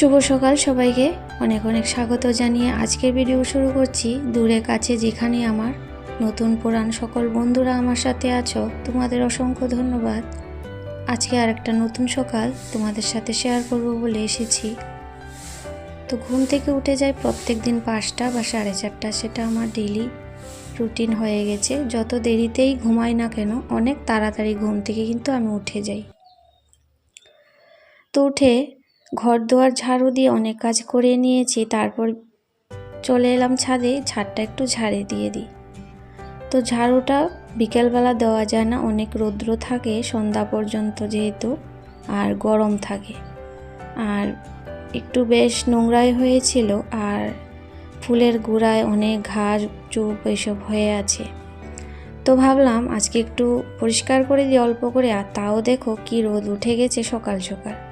শুভ সকাল সবাইকে। অনেক অনেক স্বাগত জানিয়ে আজকের ভিডিও শুরু করছি। দূরে কাছে যেখানে আমার নতুন পুরান সকল বন্ধুরা আমার সাথে আছো, তোমাদের অসংখ্য ধন্যবাদ। আজকে আর একটা নতুন সকাল তোমাদের সাথে শেয়ার করব বলে এসেছি। তো ঘুম থেকে উঠে যাই প্রত্যেক দিন পাঁচটা বা সাড়ে চারটা, সেটা আমার ডেলি রুটিন হয়ে গেছে। যত দেরিতেই ঘুমাই না কেন, অনেক তাড়াতাড়ি ঘুম থেকে কিন্তু আমি উঠে যাই। তো উঠে ঘর দুয়ার ঝাড়ু দিয়ে অনেক কাজ করে নিয়েছি, তারপর চলে এলাম ছাদে, ছাদটা একটু ঝাড়ে দিয়ে দিই। তো ঝাড়ুটা বিকেলবেলা দেওয়া যায় না, অনেক রৌদ্র থাকে, সন্ধ্যা পর্যন্ত যেহেতু, আর গরম থাকে। আর একটু বেশ নোংরাই হয়েছিল, আর ফুলের গোড়ায় অনেক ঘাস, চুপ এসব হয়ে আছে। তো ভাবলাম আজকে একটু পরিষ্কার করে দিই, অল্প করে, আর তাও দেখো কি রোদ উঠে গেছে সকাল সকাল।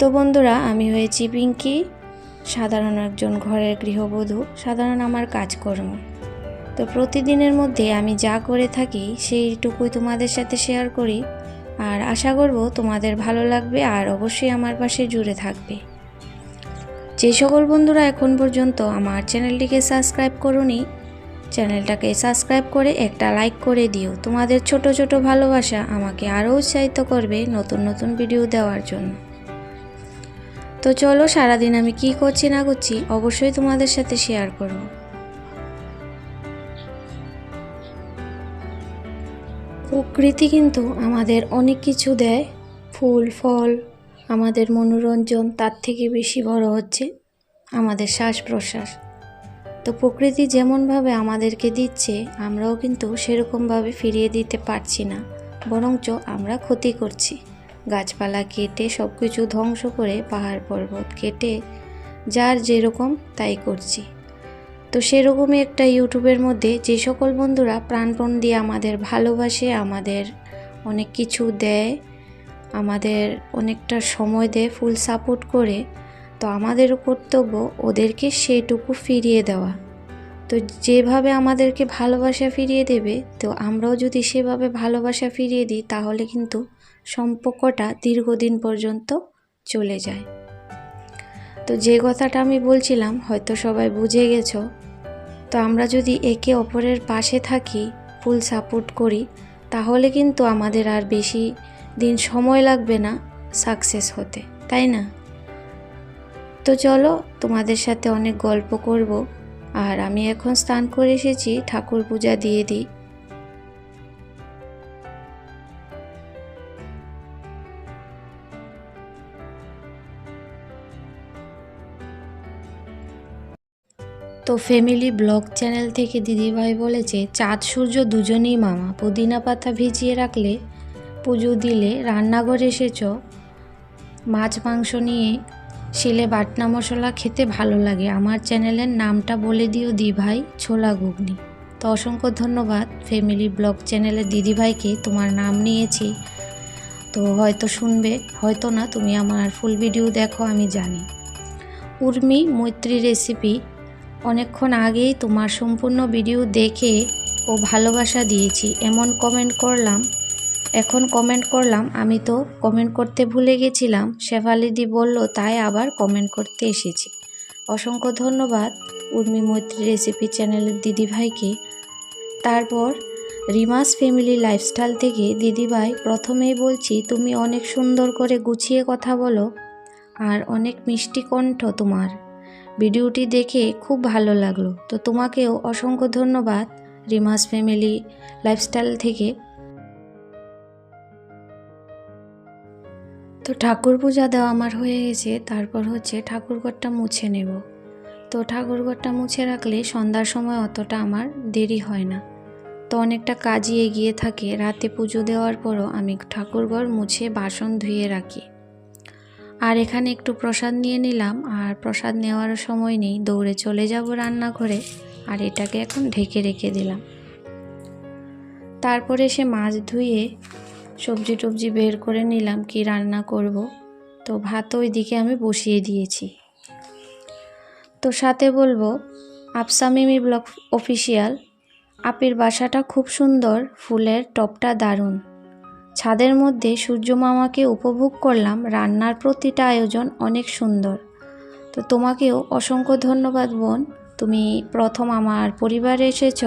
তো বন্ধুরা, আমি হয়েছি পিঙ্কি, সাধারণ একজন ঘরের গৃহবধূ, সাধারণ আমার কাজকর্ম। তো প্রতিদিনের মধ্যে আমি যা করে থাকি, সেইটুকুই তোমাদের সাথে শেয়ার করি। আর আশা করব তোমাদের ভালো লাগবে আর অবশ্যই আমার পাশে জুড়ে থাকবে। যে সকল বন্ধুরা এখন পর্যন্ত আমার চ্যানেলটিকে সাবস্ক্রাইব করুনি, চ্যানেলটাকে সাবস্ক্রাইব করে একটা লাইক করে দিও। তোমাদের ছোট ছোট ভালোবাসা আমাকে আরও উৎসাহিত করবে নতুন নতুন ভিডিও দেওয়ার জন্য। তো চলো সারাদিন আমি কি করছি না করছি অবশ্যই তোমাদের সাথে শেয়ার করব। প্রকৃতি কিন্তু আমাদের অনেক কিছু দেয়। ফুল, ফল, আমাদের মনোরঞ্জন, তার থেকে বেশি বড় হচ্ছে আমাদের শ্বাস প্রশ্বাস তো প্রকৃতি যেমনভাবে আমাদেরকে দিচ্ছে, আমরাও কিন্তু সেরকমভাবে ফিরিয়ে দিতে পারছি না, বরঞ্চ আমরা ক্ষতি করছি। গাছপালা কেটে সব কিছু ধ্বংস করে পাহাড় পর্বত কেটে যার যেরকম তাই করছি। তো সেরকমই একটা ইউটিউবের মধ্যে যে সকল বন্ধুরা প্রাণপণ দিয়ে আমাদের ভালোবাসে, আমাদের অনেক কিছু দেয়, আমাদের অনেকটা সময় দেয় ফুল সাপোর্ট করে, তো আমাদেরও কর্তব্য ওদেরকে সেটুকু ফিরিয়ে দেওয়া। তো যেভাবে আমাদেরকে ভালোবাসা ফিরিয়ে দেবে, তো আমরাও যদি সেভাবে ভালোবাসা ফিরিয়ে দিই, তাহলে কিন্তু সম্পর্কটা দীর্ঘদিন পর্যন্ত চলে যায়। তো যে কথাটা আমি বলছিলাম, হয়তো সবাই বুঝে গেছো। তো আমরা যদি একে অপরের পাশে থাকি ফুল সাপোর্ট করি, তাহলে কিন্তু আমাদের আর বেশি দিন সময় লাগবে না সাকসেস হতে, তাই না? তো চলো, তোমাদের সাথে অনেক গল্প করব। আর আমি এখন স্নান করে এসেছি, ঠাকুর পূজা দিয়ে দিই। তো ফ্যামিলি ব্লগ চ্যানেল থেকে দিদিভাই বলেছে, চাঁদ, সূর্য দুজনেই মামা। পুদিনা পাতা ভিজিয়ে রাখলে পুজো দিলে রান্নাঘরে এসেছ। মাছ, মাংস নিয়ে শিলে বাটনা মশলা খেতে ভালো লাগে। আমার চ্যানেলের নামটা বলে দিও দি ভাই ছোলা ঘুগনি। তো অসংখ্য ধন্যবাদ ফ্যামিলি ব্লগ চ্যানেলের দিদিভাইকে, তোমার নাম নিয়েছি। তো হয়তো শুনবে, হয়তো না, তুমি আমার ফুল ভিডিও দেখো, আমি জানি। উর্মি, মৈত্রী রেসিপি অনেকক্ষণ আগেই তোমার সম্পূর্ণ ভিডিও দেখে ও ভালোবাসা দিয়েছি। এমন কমেন্ট করলাম। এখন কমেন্ট করলাম। আমি তো কমেন্ট করতে ভুলে গেছিলাম। শেফালিদি বলল, তাই আবার কমেন্ট করতে এসেছি। অসংখ্য ধন্যবাদ উর্মি মৈত্রী রেসিপি চ্যানেলের দিদিভাইকে। তারপর রিমাস ফ্যামিলি লাইফস্টাইল থেকে দিদিভাই, প্রথমেই বলছি, তুমি অনেক সুন্দর করে গুছিয়ে কথা বলো, আর অনেক মিষ্টি কণ্ঠ তোমার। ভিডিওটি দেখে খুব ভালো লাগল। তো তোমাকেও অসংখ্য ধন্যবাদ রিমাস ফ্যামিলি লাইফস্টাইল থেকে। তো ঠাকুর পূজা দেওয়া আমার হয়ে গেছে, তারপর হচ্ছে ঠাকুরঘরটা মুছে নেব। তো ঠাকুরঘরটা মুছে রাখলে সন্ধ্যার সময় অতটা আমার দেরি হয় না। তো অনেকটা কাজই এগিয়ে থাকে, রাতে পুজো দেওয়ার পরও আমি ঠাকুরঘর মুছে বাসন ধুয়ে রাখি। আর এখানে একটু প্রসাদ নিয়ে নিলাম, আর প্রসাদ নেওয়ার সময় নেই। দৌড়ে চলে যাব রান্নাঘরে, আর এটাকে এখন ঢেকে রেখে দিলাম। তারপরে সে মাছ ধুয়ে সবজি টবজি বের করে নিলাম, কি রান্না করব। তো ভাত ওইদিকে আমি বসিয়ে দিয়েছি। তো সাথে বলব আপসামিমি ব্লক অফিসিয়াল, আপির বাসাটা খুব সুন্দর, ফুলের টপটা দারুণ। ছাদের মধ্যে সূর্য মামাকে উপভোগ করলাম। রান্নার প্রতিটা আয়োজন অনেক সুন্দর। তো তোমাকেও অসংখ্য ধন্যবাদ বোন। তুমি প্রথম আমার পরিবারে এসেছ।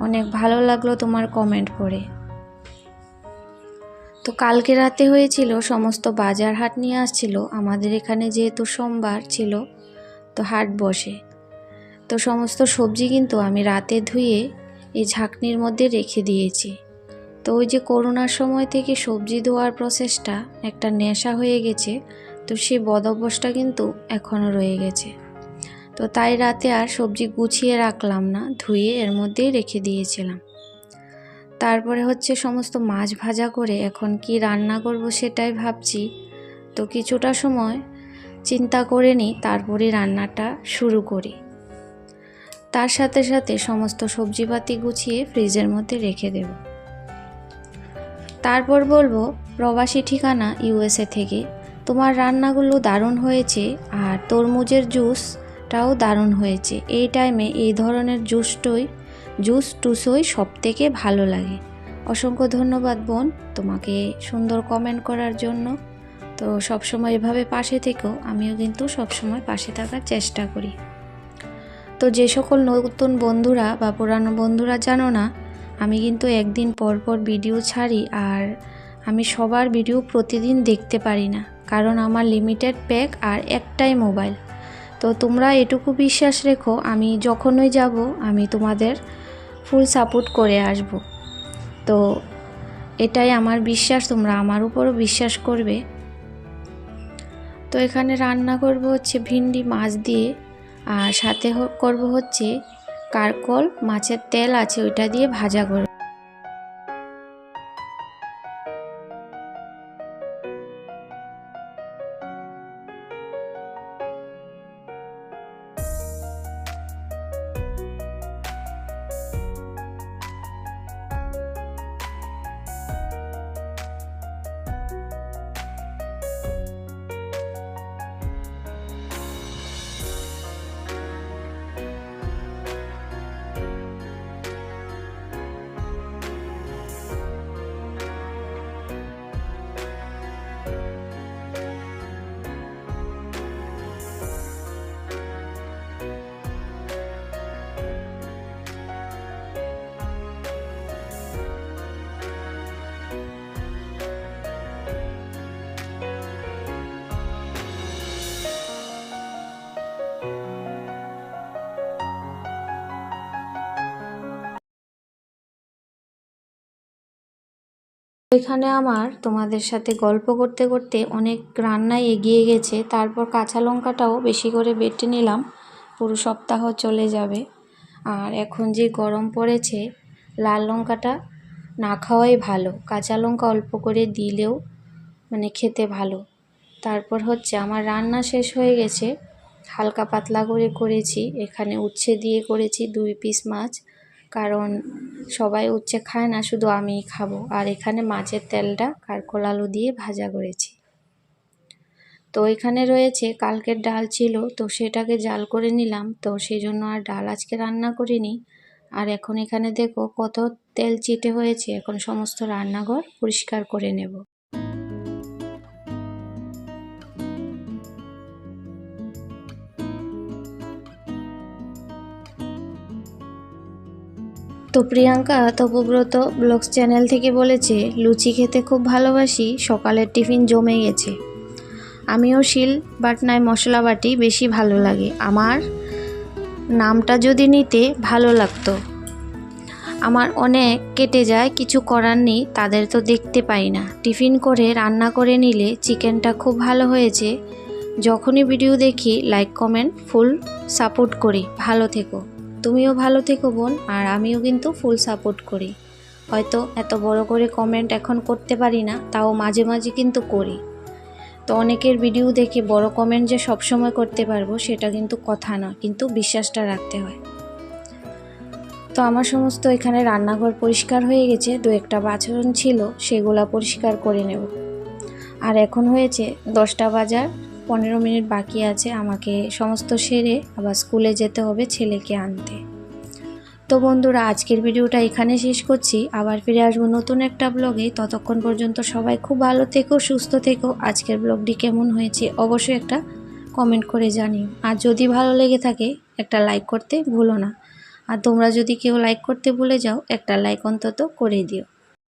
অনেক ভালো লাগল তোমার কমেন্ট পড়ে। তো কালকে রাতে হয়েছিল, সমস্ত বাজার হাট নিয়ে আসছিল। আমাদের এখানে যেহেতু সোমবার ছিল, তো হাট বসে। তো সমস্ত সবজি কিন্তু আমি রাতে ধুয়ে এই ঝাঁকনির মধ্যে রেখে দিয়েছি। তো ওই যে করোনার সময় থেকে সবজি ধোয়ার প্রসেসটা একটা নেশা হয়ে গেছে, তো সেই বদ অভ্যাসটা কিন্তু এখনও রয়ে গেছে। তো তাই রাতে আর সবজি গুছিয়ে রাখলাম না, ধুয়ে এর মধ্যেই রেখে দিয়েছিলাম। তারপরে হচ্ছে সমস্ত মাছ ভাজা করে এখন কি রান্না করব সেটাই ভাবছি। তো কিছুটা সময় চিন্তা করে নিই তারপরে রান্নাটা শুরু করি। তার সাথে সাথে সমস্ত সবজিপাতি গুছিয়ে ফ্রিজের মধ্যে রেখে দেব। তারপর বলব, প্রবাসী ঠিকানা ইউএসএ থেকে। তোমার রান্নাগুলো দারুণ হয়েছে আর তরমুজের জুসটাও দারুণ হয়েছে। এই টাইমে এই ধরনের জুসটই জুস টুসই সব থেকে ভালো লাগে। অসংখ্য ধন্যবাদ বোন তোমাকে সুন্দর কমেন্ট করার জন্য। তো সবসময় এভাবে পাশে থেকেও আমিও কিন্তু সবসময় পাশে থাকার চেষ্টা করি। তো যে সকল নতুন বন্ধুরা বা পুরানো বন্ধুরা জানো না আমি কিন্তু একদিন পর পর ভিডিও ছাড়ি আর আমি সবার ভিডিও প্রতিদিন দেখতে পারি না, কারণ আমার লিমিটেড প্যাক আর একটাই মোবাইল তো তোমরা এটুকু বিশ্বাস রেখো, আমি যখনই যাব, আমি তোমাদের ফুল সাপোর্ট করে আসব। তো এটাই আমার বিশ্বাস, তোমরা আমার উপরও বিশ্বাস করবে। তো এখানে রান্না করব হচ্ছে ভিন্ডি মাছ দিয়ে, আর সাথে করব হচ্ছে কারকল মাছের তেল আছে ওইটা দিয়ে ভাজা করব। এখানে আমার তোমাদের সাথে গল্প করতে করতে অনেক রান্নায় এগিয়ে গেছে। তারপর কাঁচা লঙ্কাটাও বেশি করে বেটে নিলাম, পুরো সপ্তাহ চলে যাবে। আর এখন যে গরম পড়েছে, লাল লঙ্কাটা না খাওয়াই ভালো। কাঁচা লঙ্কা অল্প করে দিলেও মানে খেতে ভালো। তারপর হচ্ছে আমার রান্না শেষ হয়ে গেছে। হালকা পাতলা করে করেছি। এখানে উচ্ছে দিয়ে করেছি দুই পিস মাছ। কারণ সবাই উচ্ছে খায় না, শুধু আমিই খাব। আর এখানে মাছের তেলটা কারকল আলু দিয়ে ভাজা করেছি। তো এখানে রয়েছে কালকের ডাল ছিল, তো সেটাকে জাল করে নিলাম। তো সেই জন্য আর ডাল আজকে রান্না করিনি। আর এখন এখানে দেখো কত তেল চিটে হয়েছে। এখন সমস্ত রান্নাঘর পরিষ্কার করে নেব। তো প্রিয়াঙ্কা তপব্রত ব্লগস চ্যানেল থেকে বলেছে, লুচি খেতে খুব ভালোবাসি, সকালের টিফিন জমে গেছে। আমিও শিল বাটনায় মশলা বাটি বেশি ভালো লাগে। আমার নামটা যদি নিতে ভালো লাগতো। আমার অনেক কেটে যায়, কিছু করার নেই, তাদের তো দেখতে পাই না। টিফিন করে রান্না করে নিলে চিকেনটা খুব ভালো হয়েছে। যখনই ভিডিও দেখি, লাইক, কমেন্ট, ফুল সাপোর্ট করি। ভালো থেকো। তুমিও ভালো থেকো বোন, আর আমিও কিন্তু ফুল সাপোর্ট করি। হয়তো এত বড় করে কমেন্ট এখন করতে পারি না, তাও মাঝে মাঝে কিন্তু করি। তো অনেকের ভিডিও দেখে বড় কমেন্ট যে সবসময় করতে পারব, সেটা কিন্তু কথা না, কিন্তু বিশ্বাসটা রাখতে হয়। তো আমার সমস্ত এখানে রান্নাঘর পরিষ্কার হয়ে গেছে, দু একটা বাছরণ ছিল, সেগুলা পরিষ্কার করে নেব। আর এখন হয়েছে দশটা বাজার পনেরো মিনিট বাকি আছে, আমাকে সমস্ত সেরে আবার স্কুলে যেতে হবে ছেলেকে আনতে। তো বন্ধুরা, আজকের ভিডিওটা এখানে শেষ করছি। আবার ফিরে আসব নতুন একটা ব্লগে। ততক্ষণ পর্যন্ত সবাই খুব ভালো থেকো, সুস্থ থেকো। আজকের ব্লগটি কেমন হয়েছে অবশ্যই একটা কমেন্ট করে জানিও। আর যদি ভালো লেগে থাকে, একটা লাইক করতে ভুলো না। আর তোমরা যদি কেউ লাইক করতে ভুলে যাও, একটা লাইক অন্তত করে দিও।